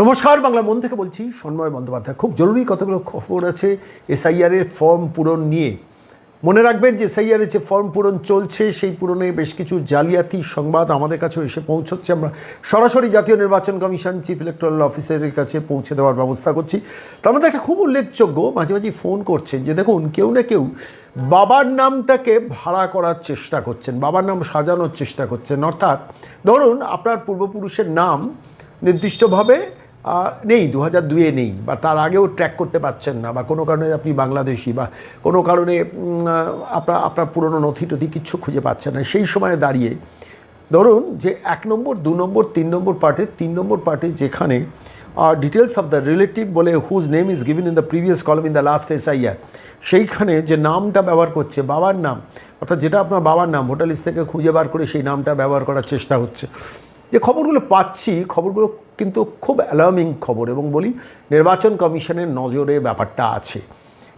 নমস্কার, বাংলা মন থেকে বলছি সন্ময় বন্দ্যোপাধ্যায়। খুব জরুরি কতগুলো খবর আছে এসআইআরের ফর্ম পূরণ নিয়ে। মনে রাখবেন যে এসআইআরের যে ফর্ম পূরণ চলছে, সেই পূরণে বেশ কিছু জালিয়াতি সংবাদ আমাদের কাছেও এসে পৌঁছচ্ছে। আমরা সরাসরি জাতীয় নির্বাচন কমিশন চিফ ইলেকট্রাল অফিসারের কাছে পৌঁছে দেওয়ার ব্যবস্থা করছি। তার মধ্যে একটা খুব উল্লেখযোগ্য মাঝে মাঝে ফোন করছেন যে, দেখুন, কেউ না কেউ বাবার নামটাকে ভাড়া করার চেষ্টা করছেন, বাবার নাম সাজানোর চেষ্টা করছেন। অর্থাৎ, ধরুন, আপনার পূর্বপুরুষের নাম নির্দিষ্টভাবে নেই দু হাজার দুয়ে নেই, বা তার আগেও ট্র্যাক করতে পারছেন না, বা কোনো কারণে আপনি বাংলাদেশি, বা কোনো কারণে আপনার আপনার পুরনো নথি টথি কিচ্ছু খুঁজে পাচ্ছেন না। সেই সময়ে দাঁড়িয়ে, ধরুন যে এক নম্বর, দু নম্বর, তিন নম্বর পার্টে তিন নম্বর পার্টে যেখানে ডিটেলস অফ দ্য রিলেটিভ বলে whose name is given in the previous column in the last S IR সেইখানে যে নামটা ব্যবহার করছে, বাবার নাম, অর্থাৎ যেটা আপনার বাবার নাম ভোটার লিস্ট থেকে খুঁজে বার করে সেই নামটা ব্যবহার করার চেষ্টা হচ্ছে। যে খবরগুলো পাচ্ছি, খবরগুলো কিন্তু খুব অ্যালার্মিং খবর এবং বলি নির্বাচন কমিশনের নজরে ব্যাপারটা আছে।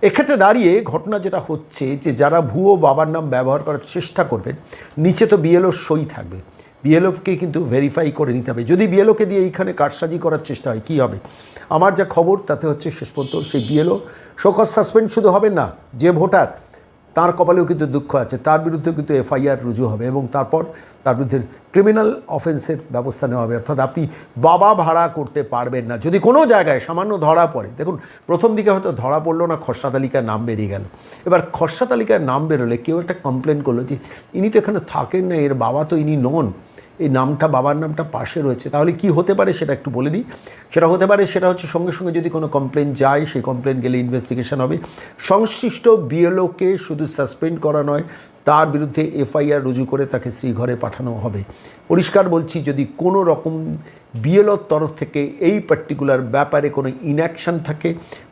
এক্ষেত্রে দাঁড়িয়ে ঘটনা যেটা হচ্ছে যে যারা ভুয়ো বাবার নাম ব্যবহার করার চেষ্টা করবেন নিচে তো বিএলওর সই থাকবে। বিএলওকে কিন্তু ভেরিফাই করে নিতে হবে। যদি বিএলওকে দিয়ে এইখানে কারসাজি করার চেষ্টা হয়, কী হবে? আমার যা খবর, তাতে হচ্ছে শেষ পর্যন্ত সেই বিএলও শোকজ সাসপেন্ড শুধু হবে না, যে ভোটার তার কপালেও কিন্তু দুঃখ আছে। তার বিরুদ্ধেও কিন্তু এফআইআর রুজু হবে এবং তারপর তার বিরুদ্ধে ক্রিমিনাল অফেন্সের ব্যবস্থা নেওয়া হবে। অর্থাৎ আপনি বাবা ভাড়া করতে পারবেন না। যদি কোনো জায়গায় সামান্য ধরা পড়ে, দেখুন, প্রথম দিকে হয়তো ধরা পড়ল না, খসড়া তালিকায় নাম বেরিয়ে গেল। এবার খসড়া তালিকায় নাম বেরোলে কেউ একটা কমপ্লেন করল যে, ইনি তো এখানে থাকেন না, এর বাবা তো ইনি নন। এই নামটা, বাবার নামটা পাশে রয়েছে। তাহলে কি হতে পারে সেটা একটু বলে নিই সেটা হতে পারে, সেটা হচ্ছে সঙ্গে সঙ্গে যদি কোনো কমপ্লেন যায়, সেই কমপ্লেন গেলে ইনভেস্টিগেশন হবে। সংশ্লিষ্ট বিএলওকে শুধু সাসপেন্ড করা নয়, তার বিরুদ্ধে এফআইআর রুজু করে তাকে শ্রীঘরে পাঠানো হবে। পরিষ্কার বলছি, যদি কোনো রকম বিএলওর তরফ থেকে এই পার্টিকুলার ব্যাপারে কোনো ইনঅ্যাকশন থাকে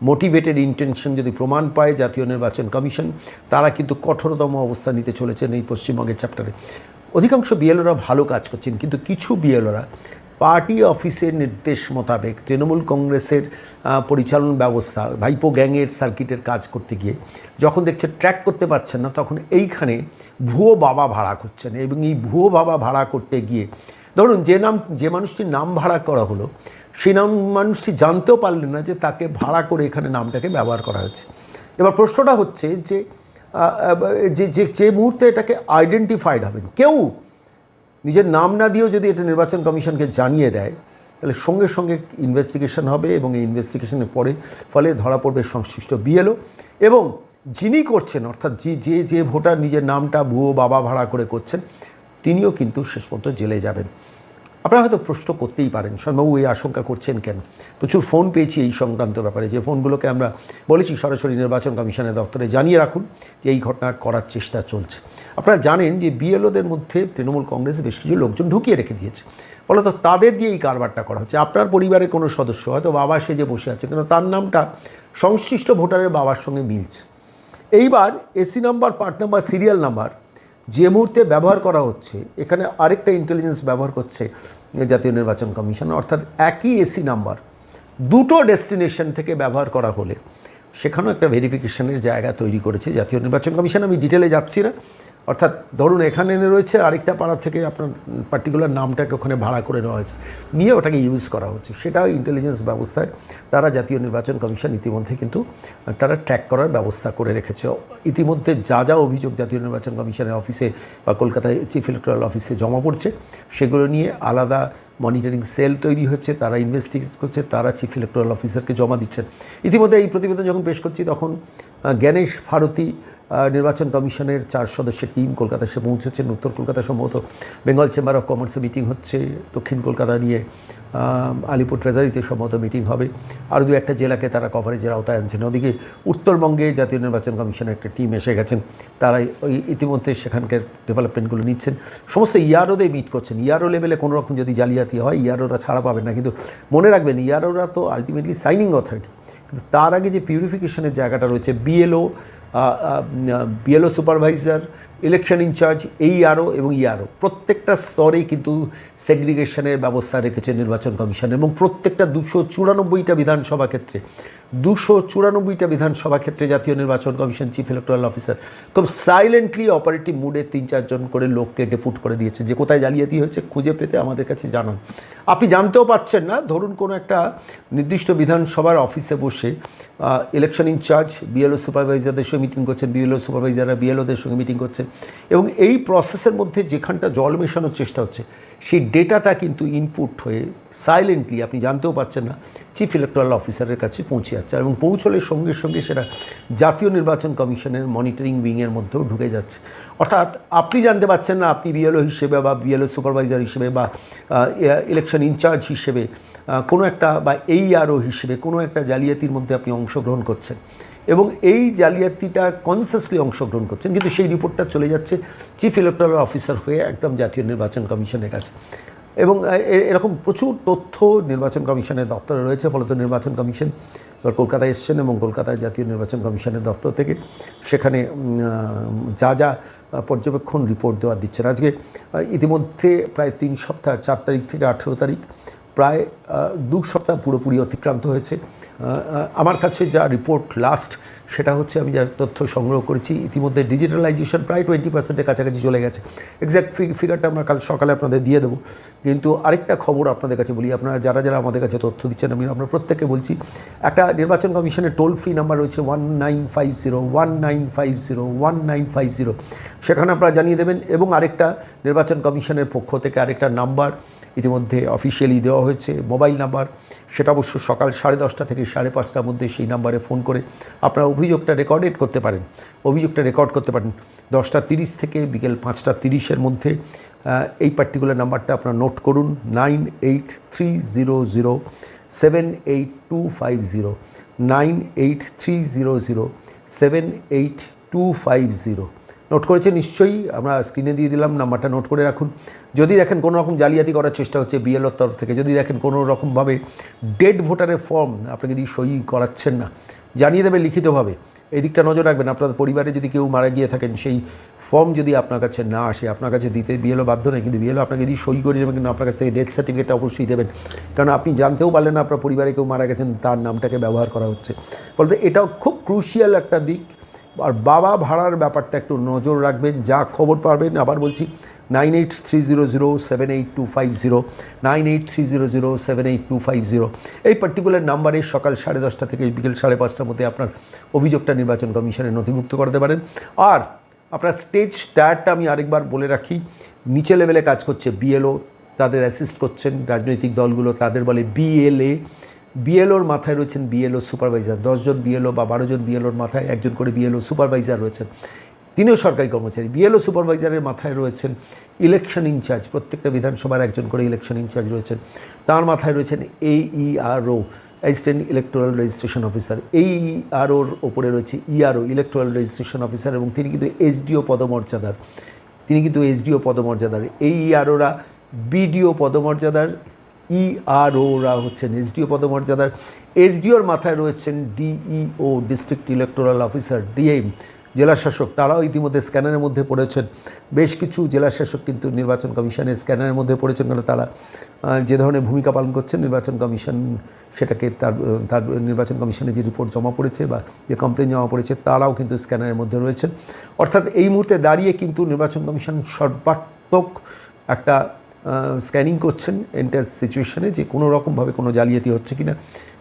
মোটিভেটেড ইন্টেনশন যদি প্রমাণ পায়, জাতীয় নির্বাচন কমিশন, তারা কিন্তু কঠোরতম অবস্থা নিতে চলেছেন এই পশ্চিমবঙ্গের চ্যাপ্টারে অধিকাংশ বিএলওরা ভালো কাজ করছেন, কিন্তু কিছু বিএলওরা পার্টি অফিসের নির্দেশ মোতাবেক তৃণমূল কংগ্রেসের পরিচালন ব্যবস্থা, ভাইপো গ্যাংয়ের সার্কিটের কাজ করতে গিয়ে যখন দেখছে ট্র্যাক করতে পারছেন না, তখন এইখানে ভুয়ো বাবা ভাড়া করছেন এবং এই ভুয়ো বাবা ভাড়া করতে গিয়ে ধরুন যে নাম, যে মানুষটির নাম ভাড়া করা হলো সেই নাম মানুষটি জানতেও পারলেন না যে তাকে ভাড়া করে এখানে নামটাকে ব্যবহার করা হয়েছে। এবার প্রশ্নটা হচ্ছে যে যে যে মুহূর্তে এটাকে আইডেন্টিফাইড হবেন, কেউ নিজের নাম না দিয়েও যদি এটা নির্বাচন কমিশনকে জানিয়ে দেয়, তাহলে সঙ্গে সঙ্গে ইনভেস্টিগেশন হবে এবং এই ইনভেস্টিগেশনের পরে, ফলে ধরা পড়বে সংশ্লিষ্ট বিএলও এবং যিনি করছেন, অর্থাৎ যে যে যে ভোটার নিজের নামটা, ভুয়ো বাবা ভাড়া করে করছেন, তিনিও কিন্তু শেষ পর্যন্ত জেলে যাবেন। আপনারা হয়তো প্রশ্ন করতেই পারেন শর্মাবু এই আশঙ্কা করছেন কেন? প্রচুর ফোন পেয়েছি এই সংক্রান্ত ব্যাপারে, যে ফোনগুলোকে আমরা বলেছি সরাসরি নির্বাচন কমিশনের দপ্তরে জানিয়ে রাখুন যে এই ঘটনা করার চেষ্টা চলছে। আপনারা জানেন যে বিএলওদের মধ্যে তৃণমূল কংগ্রেস বেশ কিছু লোকজন ঢুকিয়ে রেখে দিয়েছে। ফলত তাদের দিয়ে এই কারবারটা করা হচ্ছে। আপনার পরিবারের কোনো সদস্য, হয়তো বাবা সেজে বসে আছে কিন্তু তার নামটা সংশ্লিষ্ট ভোটারের বাবার সঙ্গে মিলছে। এইবার AC number part number serial number যে মুহূর্তে ব্যবহার করা হচ্ছে, এখানে আরেকটা ইন্টেলিজেন্স ব্যবহার করছে জাতীয় নির্বাচন কমিশন, অর্থাৎ একই এসি নাম্বার দুটো ডেস্টিনেশন থেকে ব্যবহার করা হলে, সেখানেও একটা ভেরিফিকেশনের জায়গা তৈরি করেছে জাতীয় নির্বাচন কমিশন। আমি ডিটেলে যাচ্ছি না। অর্থাৎ ধরুন এখানে এনে রয়েছে আরেকটা পাড়া থেকে আপনার পার্টিকুলার নামটাকে ওখানে ভাড়া করে নেওয়া হয়েছে। নিয়ে ওটাকে ইউজ করা হচ্ছে। সেটাও ইন্টেলিজেন্স ব্যবস্থায় তারা জাতীয় নির্বাচন কমিশন ইতিমধ্যে কিন্তু তারা ট্র্যাক করার ব্যবস্থা করে রেখেছে। ইতিমধ্যে যা যা অভিযোগ জাতীয় নির্বাচন কমিশনের অফিসে বা কলকাতায় চিফ ইলেকট্রাল অফিসে জমা পড়ছে, সেগুলো নিয়ে আলাদা মনিটরিং সেল তৈরি হচ্ছে, তারা ইনভেস্টিগেট করছে, তারা চিফ ইলেকট্রাল অফিসারকে জমা দিচ্ছেন ইতিমধ্যে এই প্রতিবেদন যখন পেশ করছি, তখন জ্ঞানেশ ভারতী নির্বাচন কমিশনের চার সদস্যের টিম কলকাতা এসে পৌঁছেছেন, উত্তর কলকাতা সম্ভবত বেঙ্গল চেম্বার অফ কমার্সে মিটিং হচ্ছে, দক্ষিণ কলকাতা নিয়ে আলিপুর ট্রেজারিতে সম্ভবত মিটিং হবে। আরও দু একটা জেলাকে তারা কভারেজের আওতায় আনছেন। ওদিকে উত্তরবঙ্গে জাতীয় নির্বাচন কমিশনের একটা টিম এসে গেছেন। তারা ওই ইতিমধ্যে সেখানকার ডেভেলপমেন্টগুলো নিচ্ছেন। সমস্ত ইয়ারোদের মিট করছেন। ইয়ারো লেভেলে কোনো রকম যদি জালিয়াতি হয়, ইয়ারোরা ছাড়া পাবেন না। কিন্তু মনে রাখবেন, ইয়ারোরা তো আলটিমেটলি সাইনিং অথরিটি কিন্তু তার আগে যে পিউরিফিকেশনের জায়গাটা রয়েছে BLO BLO supervisor election in charge এই আরও এবং ই আরও। প্রত্যেকটা স্তরে কিন্তু সেগ্রিগেশনের ব্যবস্থা রেখেছে নির্বাচন কমিশন এবং প্রত্যেকটা দুশো চুরানব্বইটা বিধানসভা ক্ষেত্রে। দুশো চুরানব্বইটা বিধানসভা ক্ষেত্রে জাতীয় নির্বাচন কমিশন চিফ ইলেকট্রাল অফিসার খুব সাইলেন্টলি অপারেটিভ মুডে তিন চারজন করে লোককে ডেপুট করে দিয়েছে। যে কোথায় জালিয়াতি হয়েছে খুঁজে পেতে আমাদের কাছে জানান। আপনি জানতেও পাচ্ছেন না, ধরুন কোনো একটা নির্দিষ্ট বিধানসভার অফিসে বসে ইলেকশন ইনচার্জ বিএলও সুপারভাইজারদের সঙ্গে মিটিং করছেন বিএলও সুপারভাইজাররা বিএলওদের সঙ্গে মিটিং করছেন এবং এই প্রসেসের মধ্যে যেখানটা জল মেশানোর চেষ্টা হচ্ছে, সেই ডেটাটা কিন্তু ইনপুট হয়ে সাইলেন্টলি আপনি জানতেও পাচ্ছেন না চিফ ইলেকট্রাল অফিসারের কাছে পৌঁছে যাচ্ছে। এবং পৌঁছলে সঙ্গে সঙ্গে সেটা জাতীয় নির্বাচন কমিশনের মনিটরিং উইংয়ের মধ্যেও ঢুকে যাচ্ছে। অর্থাৎ আপনি জানতে পারছেন না, আপনি বিএলও হিসেবে বা বিএলও সুপারভাইজার হিসেবে বা ইলেকশন ইনচার্জ হিসেবে কোনো একটা বা এই আরও হিসেবে কোনো একটা জালিয়াতির মধ্যে আপনি অংশগ্রহণ করছেন। এবং এই জালিয়াতিটা কনসিয়াসলি অংশগ্রহণ করছেন, কিন্তু সেই রিপোর্টটা চলে যাচ্ছে চিফ ইলেকট্রাল অফিসার হয়ে একদম জাতীয় নির্বাচন কমিশনের কাছে। এবং এরকম প্রচুর তথ্য নির্বাচন কমিশনের দপ্তরে রয়েছে, ফলত নির্বাচন কমিশন এবার কলকাতায় এসছেন এবং কলকাতায় জাতীয় নির্বাচন কমিশনের দপ্তর থেকে সেখানে যা যা পর্যবেক্ষণ রিপোর্ট দেওয়া দিচ্ছেন। আজকে ইতিমধ্যে প্রায় তিন সপ্তাহ, চার তারিখ থেকে আঠেরো তারিখ প্রায় দু সপ্তাহ পুরোপুরি অতিক্রান্ত হয়েছে। আমার কাছে যা রিপোর্ট লাস্ট সেটা হচ্ছে আমি যা তথ্য সংগ্রহ করেছি, ইতিমধ্যে ডিজিটালাইজেশন প্রায় টোয়েন্টি পার্সেন্টের কাছাকাছি চলে গেছে। এক্স্যাক্ট ফিগারটা আমরা কাল সকালে আপনাদের দিয়ে দেবো। কিন্তু আরেকটা খবর আপনাদের কাছে বলি, আপনারা যারা যারা আমাদের কাছে তথ্য দিচ্ছেন, আমি, আমরা প্রত্যেককে বলছি, একটা নির্বাচন কমিশনের টোল ফ্রি নাম্বার রয়েছে one nine five zero one nine five zero one nine five zero সেখানে আপনারা জানিয়ে দেবেন, এবং আরেকটা নির্বাচন কমিশনের পক্ষ থেকে আরেকটা নাম্বার ইতিমধ্যে অফিসিয়ালি দেওয়া হয়েছে মোবাইল নাম্বার সেটা অবশ্য সকাল সাড়ে দশটা থেকে সাড়ে পাঁচটার মধ্যে সেই নাম্বারে ফোন করে আপনারা অভিযোগটা রেকর্ডেড করতে পারেন। অভিযোগটা রেকর্ড করতে পারেন। দশটা তিরিশ থেকে বিকেল পাঁচটা তিরিশের মধ্যে এই পার্টিকুলার নাম্বারটা আপনারা নোট করুন। Nine eight three zero zero seven eight two five zero nine eight three zero zero seven eight two five zero note করেছে নিশ্চয়ই, আমরা স্ক্রিনে দিয়ে দিলাম নাম্বারটা নোট করে রাখুন। যদি দেখেন কোনো রকম জালিয়াতি করার চেষ্টা হচ্ছে বিএলওর তরফ থেকে, যদি দেখেন কোনো রকমভাবে ডেড ভোটারের ফর্ম আপনি যদি সই করাচ্ছেন না, জানিয়ে দেবে লিখিতভাবে। এই দিকটা নজর রাখবেন, আপনাদের পরিবারে যদি কেউ মারা গিয়ে থাকেন, সেই ফর্ম যদি আপনার কাছে না আসে, আপনার কাছে দিতে বিএলও বাধ্য নেই কিন্তু বিএলও আপনাকে যদি সই করে দেবেন কিন্তু আপনার কাছে ডেথ সার্টিফিকেটটা অবশ্যই দেবেন। কারণ আপনি জানতেও পারলেন না, আপনার পরিবারে কেউ মারা গেছেন, তার নামটাকে ব্যবহার করা হচ্ছে। বলতে এটাও খুব ক্রুশিয়াল একটা দিক আর বাবা ভাড়ার ব্যাপারটা একটু নজর রাখবেন, যা খবর পাবেন। আবার বলছি, nine eight three zero zero seven eight two five zero, nine eight three zero zero seven eight two five zero. এই পার্টিকুলার নাম্বারে সকাল সাড়ে দশটা থেকে বিকেল সাড়ে পাঁচটার মধ্যে আপনার অভিযোগটা নির্বাচন কমিশনে নথিভুক্ত করতে পারেন। আর আপনার স্টেজ স্টারটা আমি আরেকবার বলে রাখি, নিচে লেভেলে কাজ করছে বিএলও তাদের অ্যাসিস্ট করছেন রাজনৈতিক দলগুলো, তাদের বলে বিএলএ বিএলওর মাথায় রয়েছেন বিএলও সুপারভাইজার দশজন বিএলও বা বারো জন বিএলওর মাথায় একজন করে বিএলও সুপারভাইজার রয়েছেন। তিনিও সরকারি কর্মচারী। বিএলও সুপারভাইজারের মাথায় রয়েছেন ইলেকশন ইনচার্জ প্রত্যেকটা বিধানসভার একজন করে ইলেকশন ইনচার্জ রয়েছেন। তার মাথায় রয়েছেন AERO assistant electoral registration officer এইইআরওর ওপরে রয়েছে ইআরও ইলেকট্রাল রেজিস্ট্রেশন অফিসার এবং তিনি কিন্তু এসডিও পদমর্যাদার। তিনি কিন্তু এসডিও পদমর্যাদার। এই ইআরওরা বিডিও পদমর্যাদার। ইআরওরা হচ্ছেন এসডিও পদমর্যাদার। এসডিওর মাথায় রয়েছেন DEO district electoral officer DM জেলাশাসক। তারাও ইতিমধ্যে স্ক্যানারের মধ্যে পড়েছেন। বেশ কিছু জেলাশাসক কিন্তু নির্বাচন কমিশনের স্ক্যানারের মধ্যে পড়েছেন কারণ তারা যে ধরনের ভূমিকা পালন করছেন নির্বাচন কমিশন, সেটাকে তার তার নির্বাচন কমিশনে যে রিপোর্ট জমা পড়েছে বা যে কমপ্লেন জমা পড়েছে, তারাও কিন্তু স্ক্যানারের মধ্যে রয়েছেন। অর্থাৎ এই মুহূর্তে দাঁড়িয়ে কিন্তু নির্বাচন কমিশন সর্বাত্মক একটা স্ক্যানিং করছেন এন্টার সিচুয়েশনে যে কোনো রকমভাবে কোনো জালিয়াতি হচ্ছে কি না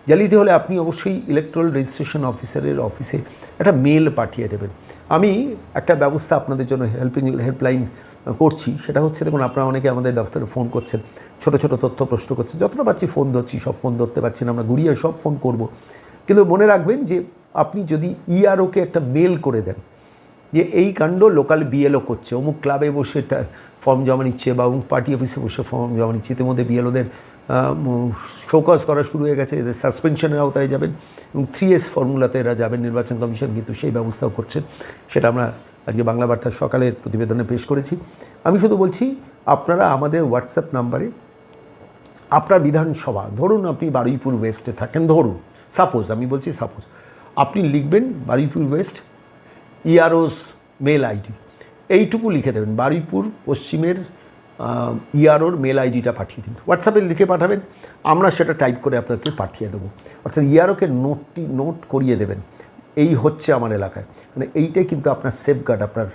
জালিয়াতি হলে আপনি অবশ্যই ইলেকট্রাল রেজিস্ট্রেশন অফিসারের অফিসে একটা মেল পাঠিয়ে দেবেন। আমি একটা ব্যবস্থা আপনাদের জন্য হেল্পিং হেল্পলাইন করছি। সেটা হচ্ছে দেখুন, আপনারা অনেকে আমাদের দপ্তরে ফোন করছেন, ছোট ছোট তথ্য প্রশ্ন করছেন যতটা পাচ্ছি ফোন ধরছি, সব ফোন ধরতে পারছি না, আমরা ঘুরিয়ে সব ফোন করব। কিন্তু মনে রাখবেন যে আপনি যদি ইআরওকে একটা মেল করে দেন যে এই কাণ্ড লোকাল বিএলও করছে। অমুক ক্লাবে বসে ফর্ম জমা নিচ্ছে বা অমুক পার্টি অফিসে বসে ফর্ম জমা নিচ্ছে। ইতিমধ্যে বিএলওদের শোকজ করা শুরু হয়ে গেছে। এদের সাসপেনশনের আওতায় যাবেন এবং থ্রি এস ফর্মুলাতে এরা যাবেন। নির্বাচন কমিশন কিন্তু সেই ব্যবস্থাও করছে। সেটা আমরা আজকে বাংলা বার্তার সকালের প্রতিবেদনে পেশ করেছি। আমি শুধু বলছি, আপনারা আমাদের হোয়াটসঅ্যাপ নাম্বারে আপনার বিধানসভা, ধরুন আপনি বারুইপুর ওয়েস্টে থাকেন, ধরুন সাপোজ আমি বলছি সাপোজ আপনি লিখবেন Baruipur west EROs mail ID. এইটুকু লিখে দেবেন। বারুইপুর, পশ্চিমের ইয়ারোর মেল আইডিটা পাঠিয়ে দিন। হোয়াটসঅ্যাপে লিখে পাঠাবেন। আমরা সেটা টাইপ করে আপনাকে পাঠিয়ে দেবো। অর্থাৎ ইয়ারোকে নোটটি, নোট করিয়ে দেবেন। এই হচ্ছে আমার এলাকায়। মানে এইটাই কিন্তু আপনার সেফগার্ড আপনার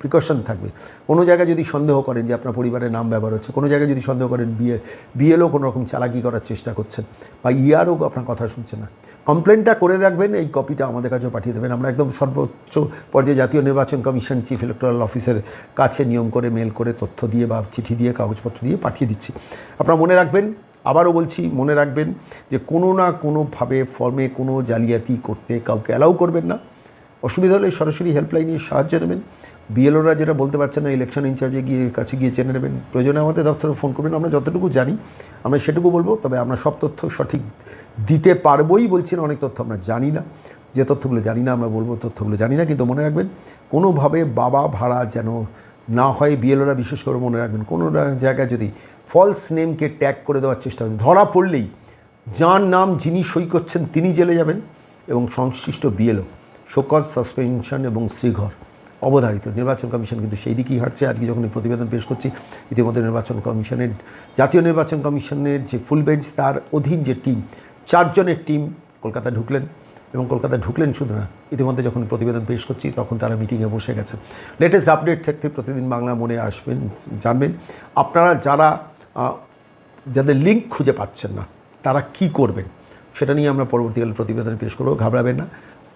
প্রিকশন থাকবে। কোনো জায়গায় যদি সন্দেহ করেন যে আপনার পরিবারের নাম, ব্যবহার হচ্ছে, কোনো জায়গায় যদি সন্দেহ করেন বিয়ে বিএলও কোনো রকম চালাকি করার চেষ্টা করছেন বা ইয়ারও আপনার কথা শুনছে না কমপ্লেনটা করে রাখবেন, এই কপিটা আমাদের কাছেও পাঠিয়ে দেবেন। আমরা একদম সর্বোচ্চ পর্যায়ে জাতীয় নির্বাচন কমিশন চিফ ইলেকট্রাল অফিসের কাছে নিয়ম করে মেল করে, তথ্য দিয়ে বা চিঠি দিয়ে, কাগজপত্র দিয়ে পাঠিয়ে দিচ্ছি। আপনারা মনে রাখবেন, আবারও বলছি, মনে রাখবেন যে কোনো না কোনোভাবে ফর্মে কোনো জালিয়াতি করতে কাউকে অ্যালাউ করবেন না। অসুবিধা হলে সরাসরি হেল্পলাইনে সাহায্য নেবেন। বিএলওরা যেটা বলতে পারছেন না ইলেকশন ইনচার্জে গিয়ে কাছে গিয়ে জেনে নেবেন। প্রয়োজনে আমাদের দপ্তরে ফোন করবেন, আমরা যতটুকু জানি, আমরা সেটুকু বলব, তবে আমরা সব তথ্য সঠিক দিতে পারবোই বলছি না, অনেক তথ্য আমরা জানি না। যে তথ্যগুলো জানি না, আমরা বলব তথ্যগুলো জানি না, কিন্তু মনে রাখবেন, কোনোভাবে বাবা ভাড়া যেন না হয় বিএলওরা বিশেষ করে মনে রাখবেন, কোনো জায়গায় যদি ফলস নেমকে ট্যাগ করে দেওয়ার চেষ্টা ধরা পড়লেই যার নাম যিনি সই করছেন তিনি জেলে যাবেন এবং সংশ্লিষ্ট বিএলও শোকজ সাসপেনশন এবং শ্রীঘর। অবধারিত। নির্বাচন কমিশন কিন্তু সেই দিকেই হাঁটছে। আজকে যখন প্রতিবেদন পেশ করছি, ইতিমধ্যে নির্বাচন কমিশনের, জাতীয় নির্বাচন কমিশনের যে ফুল বেঞ্চ, তার অধীন যে টিম, চারজনের টিম কলকাতা ঢুকলেন এবং কলকাতা ঢুকলেন শুধু না, ইতিমধ্যে যখন প্রতিবেদন পেশ করছি, তখন তারা মিটিংয়ে বসে গেছে। লেটেস্ট আপডেট থাকতে প্রতিদিন বাংলা মনে আসবেন, জানবেন। আপনারা যারা যাদের লিঙ্ক খুঁজে পাচ্ছেন না, তারা কি করবেন, সেটা নিয়ে আমরা পরবর্তীকালে প্রতিবেদন পেশ করব, ঘাবড়াবেন না।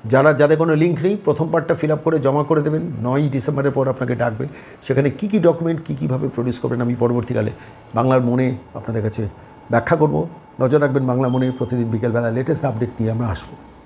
যারা, যাদের কোনো লিঙ্ক নেই, প্রথম পার্টটা ফিল আপ করে জমা করে দেবেন। নয়ই ডিসেম্বরের পর আপনাকে ডাকবে। সেখানে কী কী ডকুমেন্ট কী, কীভাবে প্রডিউস করবেন, আমি পরবর্তীকালে বাংলার মনে আপনাদের কাছে ব্যাখ্যা করব। নজর রাখবেন বাংলা মনে প্রতিদিন বিকেলবেলা লেটেস্ট আপডেট নিয়ে আমরা আসব।